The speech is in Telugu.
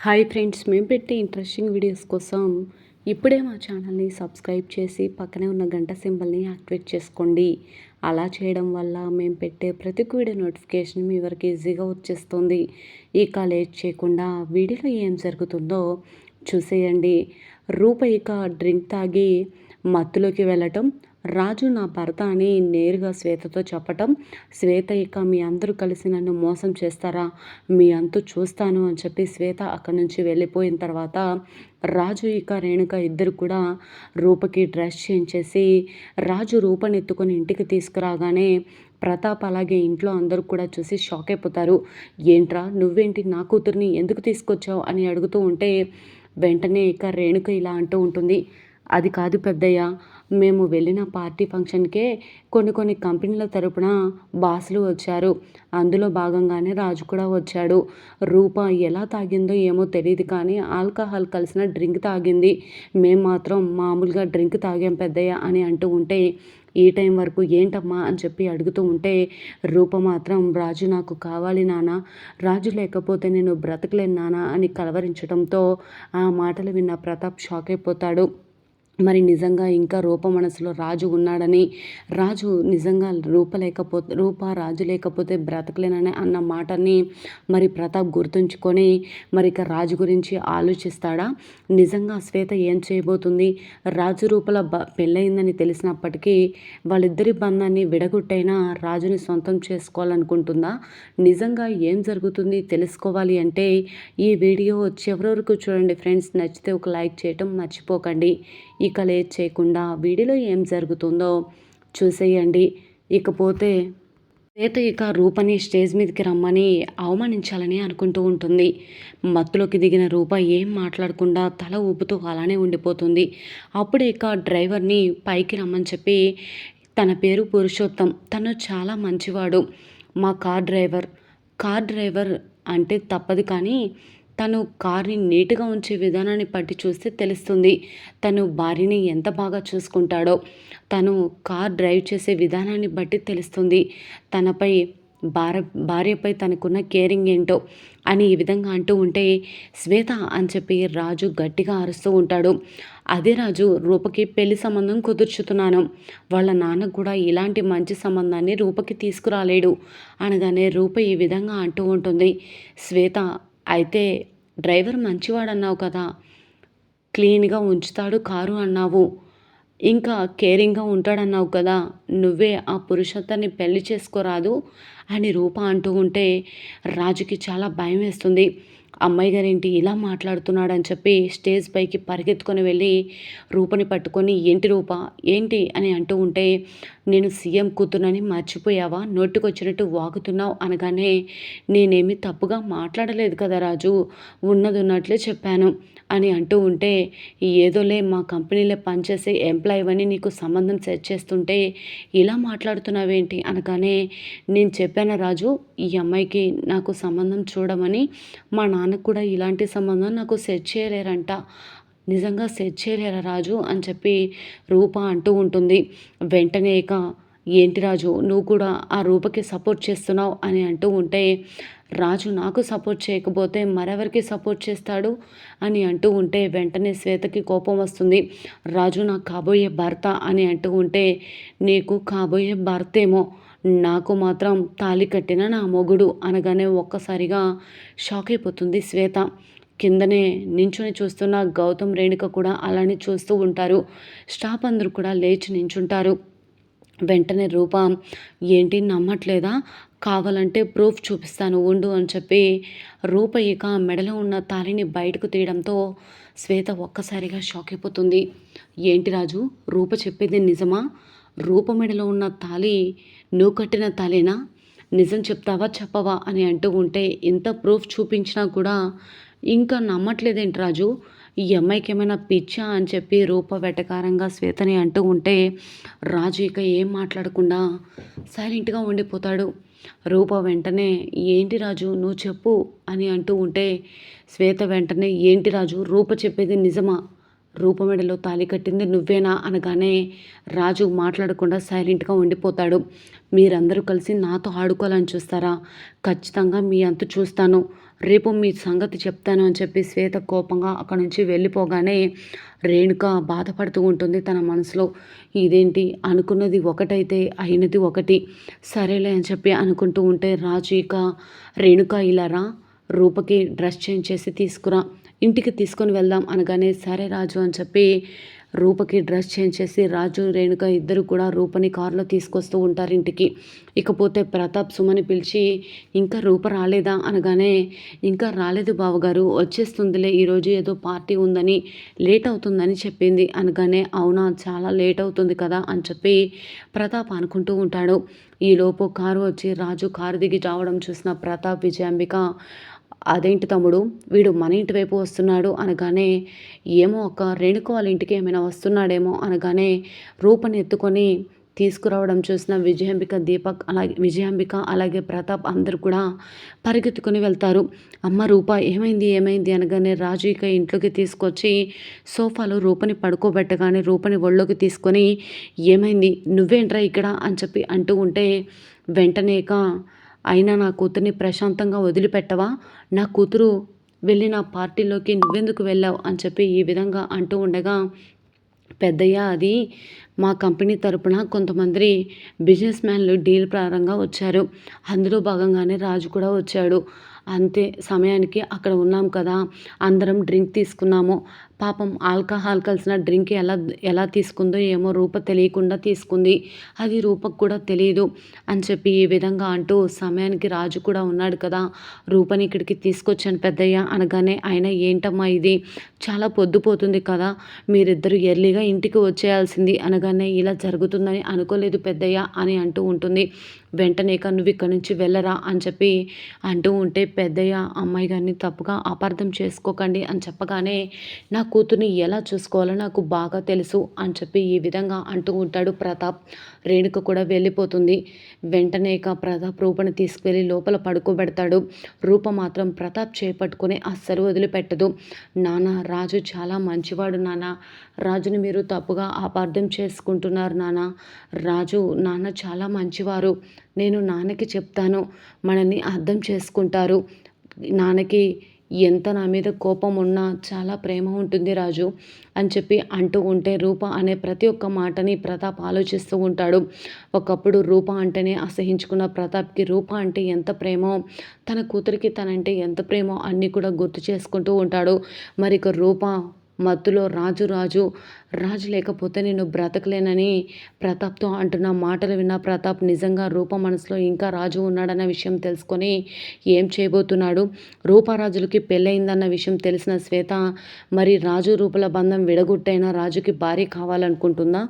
హాయ్ ఫ్రెండ్స్ మేము పెట్టే ఇంట్రెస్టింగ్ వీడియోస్ కోసం ఇప్పుడే మా ఛానల్ని సబ్స్క్రైబ్ చేసి పక్కనే ఉన్న గంట సింబల్ని యాక్టివేట్ చేసుకోండి. అలా చేయడం వల్ల మేము పెట్టే ప్రతి వీడియో నోటిఫికేషన్ మీ వరకు ఈజీగా వచ్చేస్తుంది. ఇక లేట్ చేయకుండా వీడియోలో ఏం జరుగుతుందో చూసేయండి. రూపయిక డ్రింక్ తాగి మత్తులోకి వెళ్ళటం రాజు నా భర్త అని నేరుగా శ్వేతతో చెప్పటం శ్వేత ఇక మీ అందరూ కలిసి నన్ను మోసం చేస్తారా? మీ అంతు చూస్తాను అని చెప్పి శ్వేత అక్కడి నుంచి వెళ్ళిపోయిన తర్వాత రాజు ఇక రేణుక ఇద్దరు కూడా రూపకి డ్రెస్ చేయించేసి రాజు రూపనెత్తుకొని ఇంటికి తీసుకురాగానే ప్రతాప్ అలాగే ఇంట్లో అందరూ కూడా చూసి షాక్ అయిపోతారు. ఏంట్రా నువ్వేంటి నా కూతుర్ని ఎందుకు తీసుకొచ్చావు? అని అడుగుతూ ఉంటే వెంటనే ఇక రేణుక ఇలా అంటూ ఉంటుంది. అది కాదు పెద్దయ్య. మేము వెళ్ళిన పార్టీ ఫంక్షన్కే కొన్ని కొన్ని కంపెనీల తరపున బాసులు వచ్చారు. అందులో భాగంగానే రాజు కూడా వచ్చాడు. రూప ఎలా తాగిందో ఏమో తెలియదు కానీ ఆల్కహాల్ కలిసిన డ్రింక్ తాగింది. మేము మాత్రం మామూలుగా డ్రింక్ తాగాం పెద్దయ్య అని అంటూ ఉంటే ఈ టైం వరకు ఏంటమ్మా అని చెప్పి అడుగుతూ ఉంటే రూప మాత్రం రాజు నాకు కావాలి నాన్న రాజు లేకపోతే నేను బ్రతకలేను నాన్న అని కలవరించడంతో ఆ మాటలు విన్న ప్రతాప్ షాక్ అయిపోతాడు. మరి నిజంగా ఇంకా రూప మనసులో రాజు ఉన్నాడని రాజు నిజంగా రూప లేకపోతే రూప రాజు లేకపోతే బ్రతకలేనని అన్న మాటని మరి ప్రతాప్ గుర్తుంచుకొని మరి ఇక రాజు గురించి ఆలోచిస్తాడా? నిజంగా శ్వేత ఏం చేయబోతుంది? రాజు రూపల బ పెళ్ళయిందని తెలిసినప్పటికీ వాళ్ళిద్దరి బంధాన్ని విడగొట్టైనా? రాజుని సొంతం చేసుకోవాలనుకుంటుందా? నిజంగా ఏం జరుగుతుంది తెలుసుకోవాలి అంటే ఈ వీడియో చివరి వరకు చూడండి ఫ్రెండ్స్. నచ్చితే ఒక లైక్ చేయటం మర్చిపోకండి. ఇక లేట్ చేయకుండా వీడిలో ఏం జరుగుతుందో చూసేయండి. ఇకపోతే సీత ఇక రూపని స్టేజ్ మీదకి రమ్మని అవమానించాలని అనుకుంటూ ఉంటుంది. మత్తులోకి దిగిన రూప ఏం మాట్లాడకుండా తల ఊపుతూ అలానే ఉండిపోతుంది. అప్పుడు ఇక డ్రైవర్ని పైకి రమ్మని చెప్పి తన పేరు పురుషోత్తం. తను చాలా మంచివాడు. మా కార్ డ్రైవర్. కార్ డ్రైవర్ అంటే తప్పదు కానీ తను కార్ని నీట్గా ఉంచే విధానాన్ని పట్టి చూస్తే తెలుస్తుంది తను భార్యని ఎంత బాగా చూసుకుంటాడో. తను కార్ డ్రైవ్ చేసే విధానాన్ని బట్టి తెలుస్తుంది తనపై భార్య భార్యపై తనకున్న కేరింగ్ ఏంటో అని ఈ విధంగా అంటూ ఉంటే శ్వేత అని చెప్పి రాజు గట్టిగా అరుస్తూ ఉంటాడు. అదే రాజు రూపకి పెళ్ళి సంబంధం కుదుర్చుతున్నాను. వాళ్ళ నాన్న కూడా ఇలాంటి మంచి సంబంధాన్ని రూపకి తీసుకురాలేడు అనగానే రూప ఈ విధంగా అంటూ ఉంటుంది. శ్వేత అయితే డ్రైవర్ మంచివాడన్నావు కదా. క్లీన్గా ఉంచుతాడు కారు అన్నావు. ఇంకా కేరింగ్గా ఉంటాడన్నావు కదా. నువ్వే ఆ పురుషత్వాన్ని పెళ్ళి చేసుకోరాదు అని రూప అంటూ ఉంటే రాజుకి చాలా భయం వేస్తుంది. అమ్మాయి గారేంటి ఇలా మాట్లాడుతున్నాడని చెప్పి స్టేజ్ పైకి పరిగెత్తుకొని వెళ్ళి రూపని పట్టుకొని ఏంటి రూప? ఏంటి? అని అంటూ ఉంటే నేను సీఎం కూతునని మర్చిపోయావా? నోటికొచ్చినట్టు వాగుతున్నావు? అనగానే నేనేమి తప్పుగా మాట్లాడలేదు కదా రాజు ఉన్నది ఉన్నట్లే చెప్పాను అని అంటూ ఉంటే ఏదోలే మా కంపెనీలో పనిచేసే ఎంప్లాయ్ అని నీకు సంబంధం సెట్ చేస్తుంటే ఇలా మాట్లాడుతున్నావేంటి? అనగానే నేను చెప్పాను రాజు ఈ అమ్మాయికి నాకు సంబంధం చూడమని మా నాన్న నాన్నకు కూడా ఇలాంటి సంబంధం నాకు సెట్ చేయలేరంట. నిజంగా సెట్ చేయలేరా రాజు? అని చెప్పి రూప అంటూ ఉంటుంది. వెంటనే ఇక ఏంటి రాజు? నువ్వు కూడా ఆ రూపకి సపోర్ట్ చేస్తున్నావు అని అంటూ ఉంటే రాజు నాకు సపోర్ట్ చేయకపోతే మరెవరికి సపోర్ట్ చేస్తాడు? అని అంటూ ఉంటే వెంటనే శ్వేతకి కోపం వస్తుంది. రాజు నాకు కాబోయే భర్త అని అంటూ ఉంటే నీకు కాబోయే భర్తేమో నాకు మాత్రం తాలి కట్టిన నా మొగుడు అనగానే ఒక్కసారిగా షాక్ అయిపోతుంది శ్వేత. కిందనే నించుని చూస్తున్న గౌతమ్ రేణుక కూడా అలానే చూస్తూ ఉంటారు. స్టాఫ్ అందరూ కూడా లేచి నించుంటారు. వెంటనే రూప ఏంటి నమ్మట్లేదా? కావాలంటే ప్రూఫ్ చూపిస్తాను ఉండు అని చెప్పి రూప ఇక మెడలో ఉన్న తాలిని బయటకు తీయడంతో శ్వేత ఒక్కసారిగా షాక్ అయిపోతుంది. ఏంటి రాజు? రూప చెప్పేది నిజమా? రూపమెడలో ఉన్న తాలి నువ్వు కట్టిన తాలేనా నిజం చెప్తావా చెప్పవా అని అంటూ ఉంటే ఎంత ప్రూఫ్ చూపించినా కూడా ఇంకా నమ్మట్లేదేంటి రాజు? ఈ అమ్మాయికి ఏమైనా పిచ్చా అని చెప్పి రూప వెటకారంగా శ్వేతని అంటూ ఉంటే రాజు ఇక ఏం మాట్లాడకుండా సైలెంట్గా ఉండిపోతాడు. రూప వెంటనే ఏంటి రాజు నువ్వు చెప్పు అని అంటూ ఉంటే శ్వేత వెంటనే ఏంటి రాజు రూప చెప్పేది నిజమా? రూపమెడలో తాలి కట్టింది నువ్వేనా అనగానే రాజు మాట్లాడకుండా సైలెంట్గా ఉండిపోతాడు. మీరందరూ కలిసి నాతో ఆడుకోవాలని చూస్తారా? ఖచ్చితంగా మీ అంతు చూస్తాను. రేపు మీ సంగతి చెప్తాను అని చెప్పి శ్వేత కోపంగా అక్కడి నుంచి వెళ్ళిపోగానే రేణుక బాధపడుతూ ఉంటుంది తన మనసులో. ఇదేంటి? అనుకున్నది ఒకటైతే అయినది ఒకటి. సరేలే అని చెప్పి అనుకుంటూ ఉంటే రాజు ఇక రేణుక ఇలా రా. రూపకి డ్రెస్ చేంజ్ చేసి తీసుకురా. ఇంటికి తీసుకొని వెళ్దాం అనగానే సరే రాజు అని చెప్పి రూపకి డ్రెస్ చేంజ్ చేసి రాజు రేణుక ఇద్దరు కూడా రూపని కారులో తీసుకొస్తూ ఉంటారు ఇంటికి. ఇకపోతే ప్రతాప్ సుమని పిలిచి ఇంకా రూప రాలేదా? అనగానే ఇంకా రాలేదు బావగారు వచ్చేస్తుందిలే ఈరోజు ఏదో పార్టీ ఉందని లేట్ అవుతుందని చెప్పింది. అనగానే అవునా చాలా లేట్ అవుతుంది కదా? అని చెప్పి ప్రతాప్ అనుకుంటూ ఉంటాడు. ఈలోపు కారు వచ్చి రాజు కారు దిగి రావడం చూసిన ప్రతాప్ విజయాంబిక అదేంటి తమ్ముడు? వీడు మన ఇంటి వైపు వస్తున్నాడు అనగానే ఏమో ఒక రేణుకు వాళ్ళ ఇంటికి ఏమైనా వస్తున్నాడేమో అనగానే రూపని ఎత్తుకొని తీసుకురావడం చూసిన విజయాంబిక దీపక్ అలాగే విజయాంబిక అలాగే ప్రతాప్ అందరు కూడా పరిగెత్తుకొని వెళ్తారు. అమ్మ రూప ఏమైంది ఏమైంది అనగానే రాజు ఇక ఇంట్లోకి తీసుకొచ్చి సోఫాలో రూపని పడుకోబెట్టగానే రూపని ఒళ్ళోకి తీసుకొని ఏమైంది నువ్వేంట్రా ఇక్కడ అని చెప్పి అంటూ ఉంటే వెంటనేక అయినా నా కూతుర్ని ప్రశాంతంగా వదిలిపెట్టవా? నా కూతురు వెళ్ళిన పార్టీలోకి నువ్వెందుకు వెళ్ళావు? అని చెప్పి ఈ విధంగా అంటూ ఉండగా పెద్దయ్య అది మా కంపెనీ తరపున కొంతమంది బిజినెస్ మ్యాన్లు డీల్ ప్రారంభంగా వచ్చారు. అందులో భాగంగానే రాజు కూడా వచ్చాడు. అంతే సమయానికి అక్కడ ఉన్నాం కదా అందరం డ్రింక్ తీసుకున్నాము. పాపం ఆల్కహాల్ కలిసిన డ్రింక్ ఎలా ఎలా తీసుకుందో ఏమో రూప తెలియకుండా తీసుకుంది. అది రూపకు కూడా తెలియదు అని చెప్పి ఈ విధంగా అంటూ సమయానికి రాజు కూడా ఉన్నాడు కదా. రూపని ఇక్కడికి తీసుకొచ్చాను పెద్దయ్య అనగానే ఆయన ఏంటమ్మా ఇది? చాలా పొద్దుపోతుంది కదా. మీరిద్దరు ఎర్లీగా ఇంటికి వచ్చేయాల్సింది అనగానే ఇలా జరుగుతుందని అనుకోలేదు పెద్దయ్య అని అంటూ ఉంటుంది. వెంటనే నువ్వు ఇక్కడి నుంచి వెళ్ళరా అని చెప్పి అంటూ ఉంటే పెద్దయ్య అమ్మాయి గారిని తప్పుగా అపార్థం చేసుకోకండి అని చెప్పగానే నా కూతుర్ని ఎలా చూసుకోవాలో నాకు బాగా తెలుసు అని చెప్పి ఈ విధంగా అంటూ ఉంటాడు ప్రతాప్. రేణుక కూడా వెళ్ళిపోతుంది. వెంటనే ఇక ప్రతాప్ రూపని తీసుకువెళ్ళి లోపల పడుకోబెడతాడు. రూప మాత్రం ప్రతాప్ చేపట్టుకుని అస్సలు వదిలిపెట్టదు. నాన్న రాజు చాలా మంచివాడు నాన్న రాజుని మీరు తప్పుగా అపార్థం చేసుకుంటున్నారు నాన్న రాజు నాన్న చాలా మంచివారు. నేను నాన్నకి చెప్తాను. మనల్ని అర్థం చేసుకుంటారు. నాన్నకి ఎంత నా మీద కోపం ఉన్నా చాలా ప్రేమ ఉంటుంది రాజు అని చెప్పి అంటూ ఉంటే రూప అనే ప్రతి ఒక్క మాటని ప్రతాప్ ఆలోచిస్తూ ఉంటాడు. ఒకప్పుడు రూప అంటేనే అసహించుకున్న ప్రతాప్కి రూప అంటే ఎంత ప్రేమో తన కూతురికి తనంటే ఎంత ప్రేమో అన్నీ కూడా గుర్తు చేసుకుంటూ ఉంటాడు. మరి ఇక రూప మత్తులో రాజు రాజు రాజు లేకపోతే నేను బ్రతకలేనని ప్రతాప్తో అంటున్న మాటలు విన్న ప్రతాప్ నిజంగా రూప మనసులో ఇంకా రాజు ఉన్నాడన్న విషయం తెలుసుకొని ఏం చేయబోతున్నాడు? రూపారాజులకి పెళ్ళయిందన్న విషయం తెలిసిన శ్వేత మరి రాజు రూపల బంధం విడగొట్టైనా రాజుకి భార్య కావాలనుకుంటుందా?